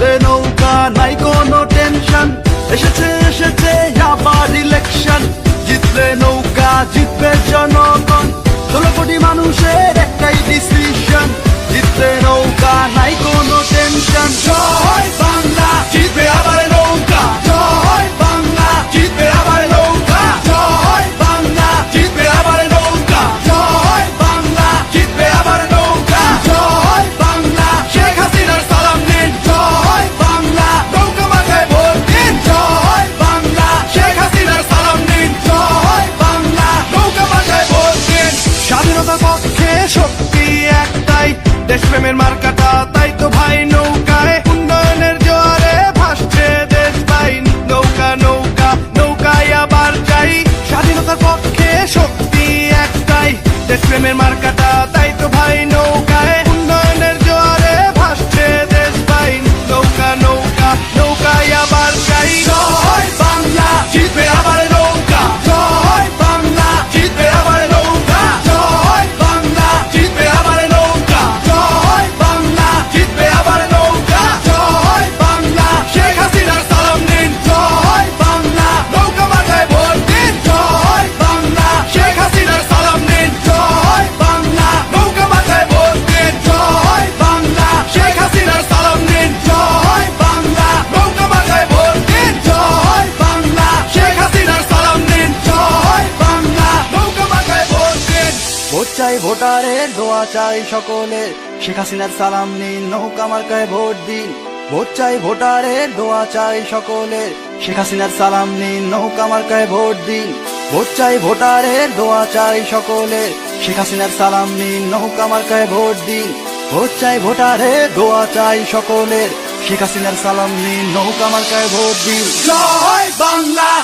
চাপবে নৌকা, নাই কোনো টেনশন এসেছে এসেছে, আবার ইলেকশন জিতবে নৌকা, জিতবে জনগণ। ষোলো কোটি মানুষের একটাই ডিসিশন জিতবে নৌকা, নাই কোনো টেনশন দেশপ্রেমের মার্কাটা, তাই তো ভাই নৌকায় উন্নয়নের জোয়ারে ভাসছে দেশ ভাই নৌকা নৌকা নৌকায় আবার চাই। স্বাধীনতার পক্ষে শক্তি একটাই দেশপ্রেমের মার্কাটা। চাই ভোটারের, দোয়া চাই সকলে শেখ হাসিনার সালাম নিন, নৌকা মার্কায় ভোট দিন। ভোট চাই ভোটারের, দোয়া চাই সকলে শেখ হাসিনার সালাম নিন, নৌকা মার্কায় ভোট দিন। ভোট চাই ভোটারের, দোয়া চাই সকলে শেখ হাসিনার সালাম নিন, নৌকা মার্কায় ভোট দিন। ভোট চাই ভোটারের, দোয়া চাই সকলের। শেখ হাসিনার সালাম নিন, নৌকা মার্কায় ভোট দিন। জয় বাংলা!